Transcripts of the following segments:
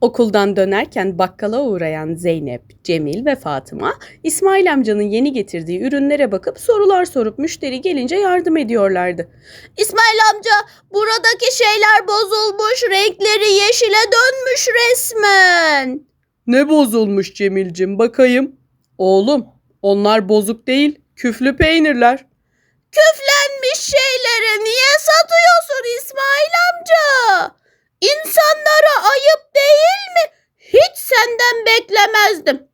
Okuldan dönerken bakkala uğrayan Zeynep, Cemil ve Fatıma, İsmail amcanın yeni getirdiği ürünlere bakıp sorular sorup müşteri gelince yardım ediyorlardı. İsmail amca buradaki şeyler bozulmuş, renkleri yeşile dönmüş resmen. Ne bozulmuş Cemilcim bakayım. Oğlum onlar bozuk değil küflü peynirler. Küflenmiş şeyleri niye satıyorsun İsmail amca? İnsanlara ayıp değil mi? Hiç senden beklemezdim.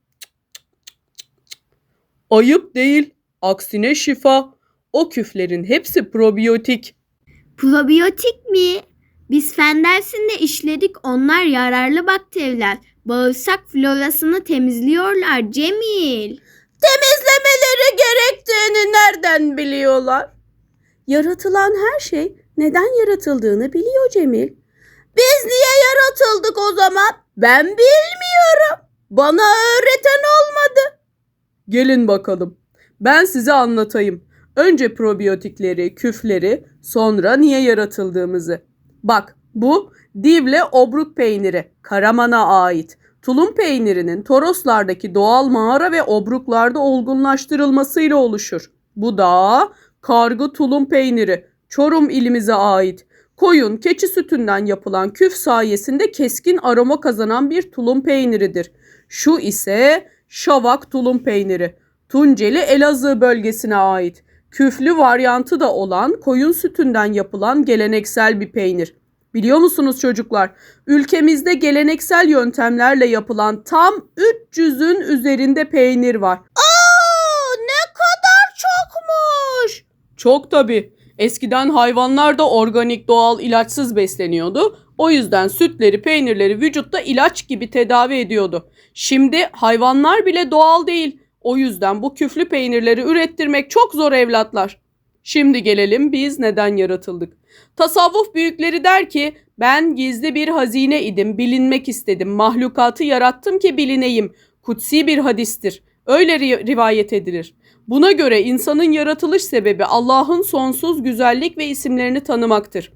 Ayıp değil aksine şifa. O küflerin hepsi probiyotik. Probiyotik mi? Biz fen dersinde işledik onlar yararlı bakteriler. Bağırsak florasını temizliyorlar Cemil. Temizlemeleri gerektiğini nereden biliyorlar? Yaratılan her şey neden yaratıldığını biliyor Cemil. Biz niye yaratıldık o zaman? Ben bilmiyorum. Bana öğreten olmadı. Gelin bakalım. Ben size anlatayım. Önce probiyotikleri, küfleri, sonra niye yaratıldığımızı. Bak bu Divle obruk peyniri, Karaman'a ait. Tulum peynirinin Toroslardaki doğal mağara ve obruklarda olgunlaştırılmasıyla oluşur. Bu da kargı tulum peyniri, Çorum ilimize ait. Koyun, keçi sütünden yapılan küf sayesinde keskin aroma kazanan bir tulum peyniridir. Şu ise şavak tulum peyniri. Tunceli Elazığ bölgesine ait. Küflü varyantı da olan koyun sütünden yapılan geleneksel bir peynir. Biliyor musunuz çocuklar? Ülkemizde geleneksel yöntemlerle yapılan tam 300'ün üzerinde peynir var. Aa, ne kadar çokmuş. Çok tabii. Eskiden hayvanlar da organik, doğal, ilaçsız besleniyordu. O yüzden sütleri, peynirleri vücutta ilaç gibi tedavi ediyordu. Şimdi hayvanlar bile doğal değil. O yüzden bu küflü peynirleri ürettirmek çok zor evlatlar. Şimdi gelelim biz neden yaratıldık. Tasavvuf büyükleri der ki ben gizli bir hazine idim, bilinmek istedim, mahlukatı yarattım ki bilineyim. Kutsi bir hadistir. Öyle ri- rivayet edilir. Buna göre insanın yaratılış sebebi Allah'ın sonsuz güzellik ve isimlerini tanımaktır.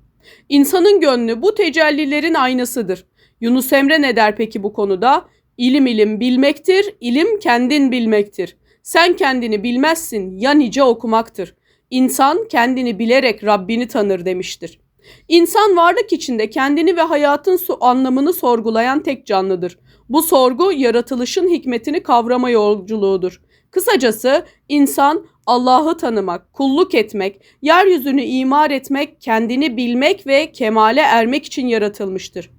İnsanın gönlü bu tecellilerin aynasıdır. Yunus Emre ne der peki bu konuda? İlim ilim bilmektir, ilim kendin bilmektir. Sen kendini bilmezsin, ya nice okumaktır. İnsan kendini bilerek Rabbini tanır demiştir. İnsan varlık içinde kendini ve hayatın anlamını sorgulayan tek canlıdır. Bu sorgu yaratılışın hikmetini kavrama yolculuğudur. Kısacası insan Allah'ı tanımak, kulluk etmek, yeryüzünü imar etmek, kendini bilmek ve kemale ermek için yaratılmıştır.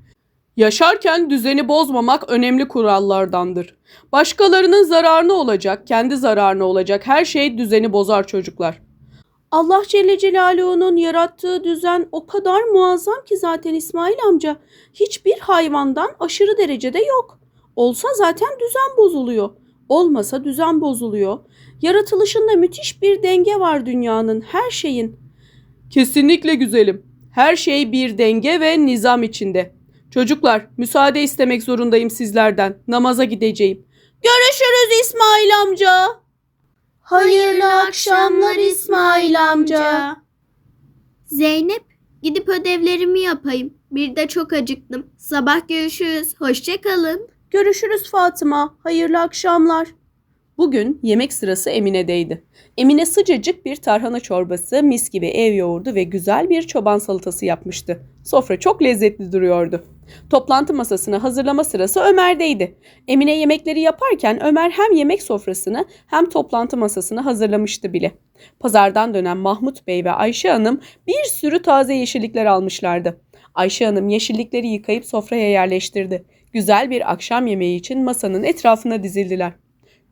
Yaşarken düzeni bozmamak önemli kurallardandır. Başkalarının zararına olacak, kendi zararına olacak her şey düzeni bozar çocuklar. Allah Celle Celaluhu'nun yarattığı düzen o kadar muazzam ki zaten İsmail amca hiçbir hayvandan aşırı derecede yok. Olsa zaten düzen bozuluyor. Olmasa düzen bozuluyor. Yaratılışında müthiş bir denge var dünyanın, her şeyin. Kesinlikle güzelim. Her şey bir denge ve nizam içinde. Çocuklar, müsaade istemek zorundayım sizlerden. Namaza gideceğim. Görüşürüz İsmail amca. Hayırlı akşamlar İsmail amca. Zeynep gidip ödevlerimi yapayım. Bir de çok acıktım. Sabah görüşürüz. Hoşça kalın. Görüşürüz Fatıma. Hayırlı akşamlar. Bugün yemek sırası Emine'deydi. Emine sıcacık bir tarhana çorbası, mis gibi ev yoğurdu ve güzel bir çoban salatası yapmıştı. Sofra çok lezzetli duruyordu. Toplantı masasını hazırlama sırası Ömer'deydi. Emine yemekleri yaparken Ömer hem yemek sofrasını hem toplantı masasını hazırlamıştı bile. Pazardan dönen Mahmut Bey ve Ayşe Hanım bir sürü taze yeşillikler almışlardı. Ayşe Hanım yeşillikleri yıkayıp sofraya yerleştirdi. Güzel bir akşam yemeği için masanın etrafına dizildiler.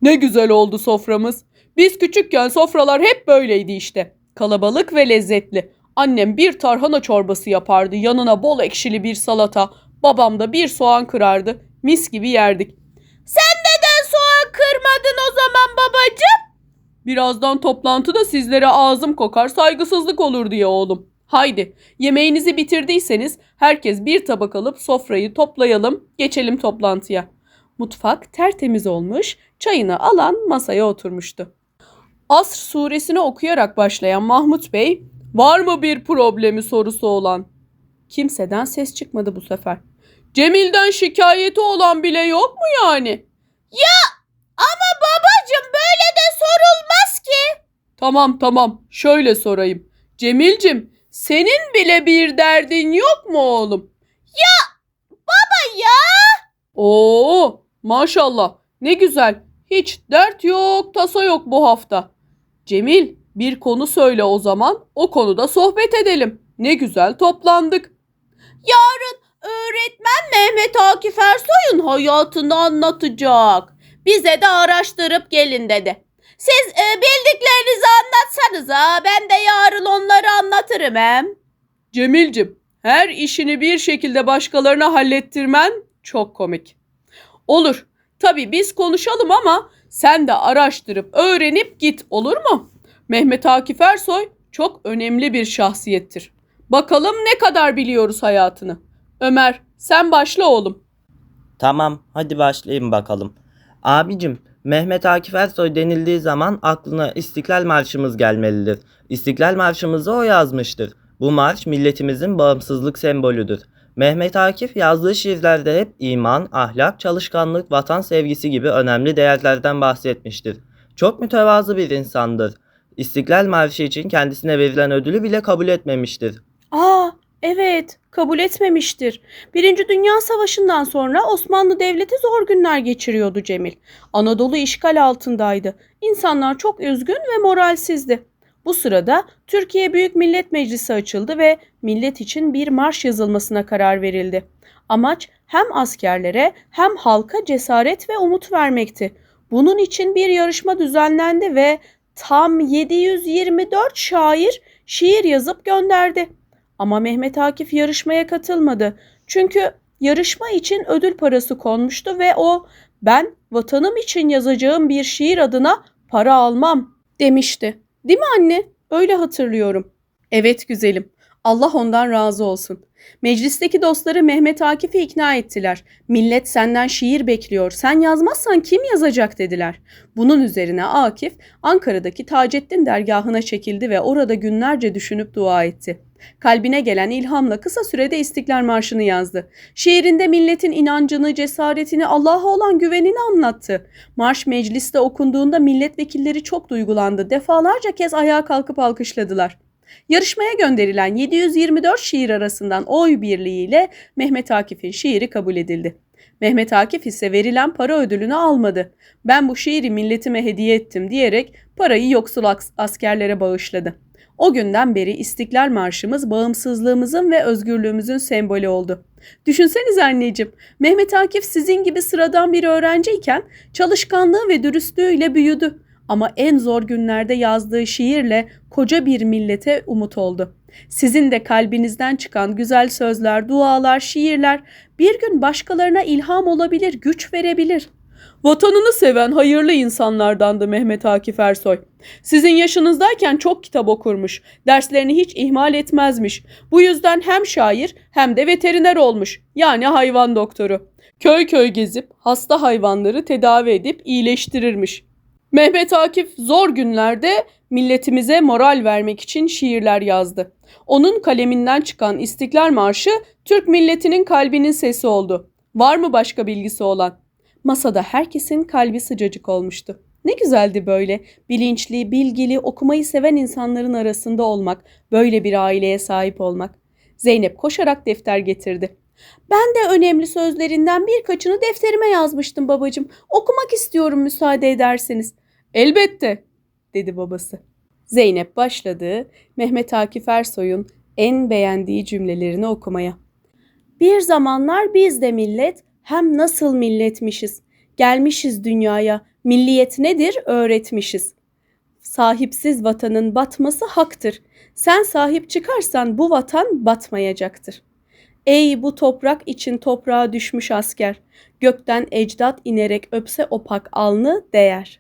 Ne güzel oldu soframız. Biz küçükken sofralar hep böyleydi işte. Kalabalık ve lezzetli. Annem bir tarhana çorbası yapardı. Yanına bol ekşili bir salata. Babam da bir soğan kırardı. Mis gibi yerdik. Sen neden soğan kırmadın o zaman babacığım? Birazdan toplantıda sizlere ağzım kokar saygısızlık olur diye oğlum. Haydi yemeğinizi bitirdiyseniz herkes bir tabak alıp sofrayı toplayalım geçelim toplantıya. Mutfak tertemiz olmuş çayını alan masaya oturmuştu. Asr suresini okuyarak başlayan Mahmut Bey var mı bir problemi sorusu olan? Kimseden ses çıkmadı bu sefer. Cemil'den şikayeti olan bile yok mu yani? Ama babacım böyle de sorulmaz ki. Tamam tamam şöyle sorayım. Cemil'cim senin bile bir derdin yok mu oğlum? Baba ya. Oo maşallah ne güzel. Hiç dert yok tasa yok bu hafta. Cemil bir konu söyle o zaman o konuda sohbet edelim. Ne güzel toplandık. Öğretmen Mehmet Akif Ersoy'un hayatını anlatacak. Bize de araştırıp gelin dedi. Siz e, bildiklerinizi anlatsanıza ben de yarın onları anlatırım hem. Cemil'cim her işini bir şekilde başkalarına hallettirmen çok komik. Olur. Tabii biz konuşalım ama sen de araştırıp öğrenip git olur mu? Mehmet Akif Ersoy çok önemli bir şahsiyettir. Bakalım ne kadar biliyoruz hayatını. Ömer sen başla oğlum. Tamam, hadi başlayayım bakalım. Abicim, Mehmet Akif Ersoy denildiği zaman aklına İstiklal Marşımız gelmelidir. İstiklal Marşımızı o yazmıştır. Bu marş milletimizin bağımsızlık sembolüdür. Mehmet Akif yazdığı şiirlerde hep iman, ahlak, çalışkanlık, vatan sevgisi gibi önemli değerlerden bahsetmiştir. Çok mütevazı bir insandır. İstiklal Marşı için kendisine verilen ödülü bile kabul etmemiştir. Aa evet kabul etmemiştir. Birinci Dünya Savaşı'ndan sonra Osmanlı Devleti zor günler geçiriyordu Cemil. Anadolu işgal altındaydı. İnsanlar çok üzgün ve moralsizdi. Bu sırada Türkiye Büyük Millet Meclisi açıldı ve millet için bir marş yazılmasına karar verildi. Amaç hem askerlere hem halka cesaret ve umut vermekti. Bunun için bir yarışma düzenlendi ve tam 724 şair şiir yazıp gönderdi. Ama Mehmet Akif yarışmaya katılmadı. Çünkü yarışma için ödül parası konmuştu ve o ben vatanım için yazacağım bir şiir adına para almam demişti. Değil mi anne? Öyle hatırlıyorum. Evet güzelim. Allah ondan razı olsun. Meclisteki dostları Mehmet Akif'i ikna ettiler. Millet senden şiir bekliyor. Sen yazmazsan kim yazacak dediler. Bunun üzerine Akif Ankara'daki Taceddin dergahına çekildi ve orada günlerce düşünüp dua etti. Kalbine gelen ilhamla kısa sürede İstiklal Marşı'nı yazdı. Şiirinde milletin inancını, cesaretini, Allah'a olan güvenini anlattı. Marş mecliste okunduğunda milletvekilleri çok duygulandı. Defalarca kez ayağa kalkıp alkışladılar. Yarışmaya gönderilen 724 şiir arasından oy birliğiyle Mehmet Akif'in şiiri kabul edildi. Mehmet Akif ise verilen para ödülünü almadı. Ben bu şiiri milletime hediye ettim diyerek parayı yoksul as- askerlere bağışladı. O günden beri İstiklal Marşımız bağımsızlığımızın ve özgürlüğümüzün sembolü oldu. Düşünsenize anneciğim, Mehmet Akif sizin gibi sıradan bir öğrenciyken çalışkanlığı ve dürüstlüğüyle büyüdü. Ama en zor günlerde yazdığı şiirle koca bir millete umut oldu. Sizin de kalbinizden çıkan güzel sözler, dualar, şiirler bir gün başkalarına ilham olabilir, güç verebilir. Vatanını seven hayırlı insanlardandı Mehmet Akif Ersoy. Sizin yaşınızdayken çok kitap okurmuş, derslerini hiç ihmal etmezmiş. Bu yüzden hem şair hem de veteriner olmuş, yani hayvan doktoru. Köy köy gezip hasta hayvanları tedavi edip iyileştirirmiş. Mehmet Akif zor günlerde milletimize moral vermek için şiirler yazdı. Onun kaleminden çıkan İstiklal Marşı Türk milletinin kalbinin sesi oldu. Var mı başka bilgisi olan? Masada herkesin kalbi sıcacık olmuştu. Ne güzeldi böyle bilinçli, bilgili, okumayı seven insanların arasında olmak, böyle bir aileye sahip olmak. Zeynep koşarak defter getirdi. Ben de önemli sözlerinden birkaçını defterime yazmıştım babacığım. Okumak istiyorum müsaade ederseniz. Elbette, dedi babası. Zeynep başladı Mehmet Akif Ersoy'un en beğendiği cümlelerini okumaya. Bir zamanlar biz de millet hem nasıl milletmişiz. Gelmişiz dünyaya, milliyet nedir öğretmişiz. Sahipsiz vatanın batması haktır. Sen sahip çıkarsan bu vatan batmayacaktır. Ey bu toprak için toprağa düşmüş asker, gökten ecdat inerek öpse opak alnı değer.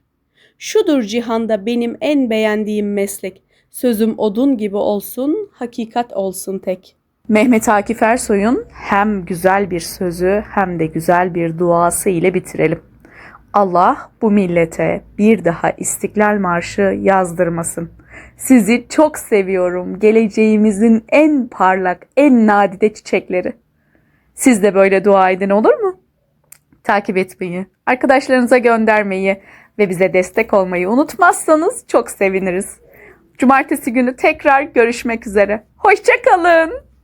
Şudur cihanda benim en beğendiğim meslek, sözüm odun gibi olsun, hakikat olsun tek.'' Mehmet Akif Ersoy'un hem güzel bir sözü hem de güzel bir duası ile bitirelim. Allah bu millete bir daha İstiklal Marşı yazdırmasın. Sizi çok seviyorum. Geleceğimizin en parlak, en nadide çiçekleri. Siz de böyle dua edin olur mu? Takip etmeyi, arkadaşlarınıza göndermeyi ve bize destek olmayı unutmazsanız çok seviniriz. Cumartesi günü tekrar görüşmek üzere. Hoşçakalın.